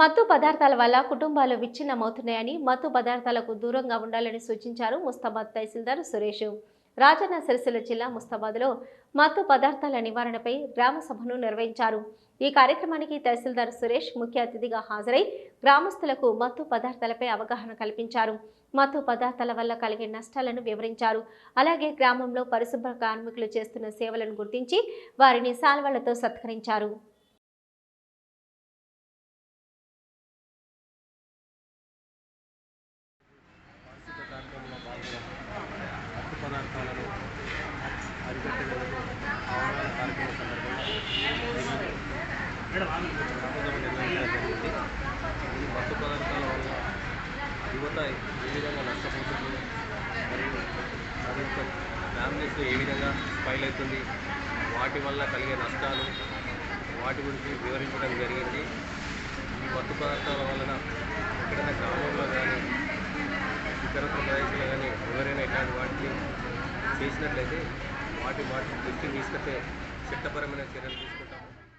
మత్తు పదార్థాల వల్ల కుటుంబాలు విచ్ఛిన్నమవుతున్నాయని మత్తు పదార్థాలకు దూరంగా ఉండాలని సూచించారు ముస్తాబాద్ తహసీల్దార్ సురేష్. రాజన్న సిరిసిల్ల జిల్లా ముస్తాబాద్లో మత్తు పదార్థాల నివారణపై గ్రామ సభను నిర్వహించారు. ఈ కార్యక్రమానికి తహసీల్దార్ సురేష్ ముఖ్య అతిథిగా హాజరై గ్రామస్తులకు మత్తు పదార్థాలపై అవగాహన కల్పించారు. మత్తు పదార్థాల వల్ల కలిగే నష్టాలను వివరించారు. అలాగే గ్రామంలో పరిశుభ్ర కార్మికులు చేస్తున్న సేవలను గుర్తించి వారిని సాల్వలతో సత్కరించారు. పదార్థాలను అరికట్టేందుకు అవగాహన కార్యక్రమం సందర్భంగా నిర్వహించడం ఈ మత్తు పదార్థాల వల్ల యువత ఏ విధంగా నష్టపోతుంది మరియు మరింత ఫ్యామిలీస్ ఏ విధంగా స్పైల్ అవుతుంది వాటి వల్ల కలిగే నష్టాలు వాటి గురించి వివరించడం జరిగింది. ఈ మత్తు పదార్థాలు చేసినట్లయితే వాటి వాటి దృష్టిని తీసుకుంటే చట్టపరమైన చర్యలు తీసుకుంటాం